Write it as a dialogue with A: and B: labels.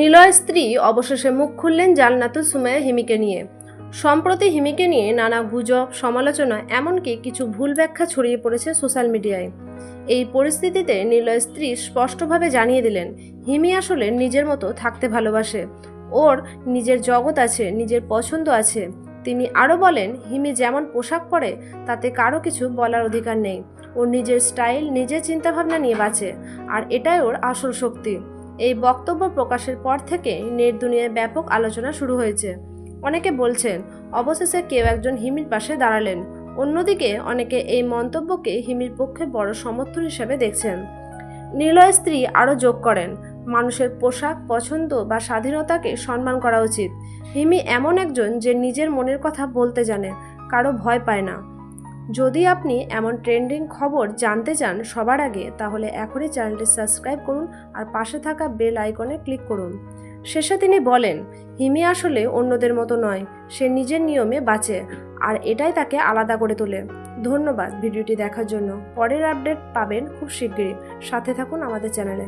A: নিলয় স্ত্রী অবশেষে মুখ খুললেন জান্নাতুল সুমাইয়া হিমিকে নিয়ে। সম্প্রতি হিমিকে নিয়ে নানা গুজব, সমালোচনা, এমনকি কিছু ভুল ব্যাখ্যা ছড়িয়ে পড়েছে সোশ্যাল মিডিয়ায়। এই পরিস্থিতিতে নিলয় স্ত্রী স্পষ্টভাবে জানিয়ে দিলেন, হিমি আসলে নিজের মতো থাকতে ভালোবাসে। ওর নিজের জগৎ আছে, নিজের পছন্দ আছে। তিনি আরও বলেন, হিমি যেমন পোশাক পরে, তাতে কারও কিছু বলার অধিকার নেই। ওর নিজের স্টাইল, নিজের চিন্তাভাবনা নিয়ে বাঁচে, আর এটাই ওর আসল শক্তি। এই বক্তব্য প্রকাশের পর থেকে নেট দুনিয়ায় ব্যাপক আলোচনা শুরু হয়েছে। অনেকে বলছেন, অবশেষে কেউ একজন হিমির পাশে দাঁড়ালেন। অন্যদিকে অনেকে এই মন্তব্যকে হিমির পক্ষে বড় সমর্থন হিসেবে দেখছেন। নিলয় স্ত্রী আরও যোগ করেন, মানুষের পোশাক, পছন্দ বা স্বাধীনতাকে সম্মান করা উচিত। হিমি এমন একজন যে নিজের মনের কথা বলতে জানে, কারও ভয় পায় না। যদি আপনি এমন ট্রেন্ডিং খবর জানতে চান সবার আগে, তাহলে এখনই চ্যানেলটি সাবস্ক্রাইব করুন আর পাশে থাকা বেল আইকনে ক্লিক করুন। শেষে তিনি বলেন, হিমি আসলে অন্যদের মতো নয়, সে নিজের নিয়মে বাঁচে আর এটাই তাকে আলাদা করে তোলে। ধন্যবাদ ভিডিওটি দেখার জন্য। পরের আপডেট পাবেন খুব শীঘ্রই সাথে থাকুন আমাদের চ্যানেলে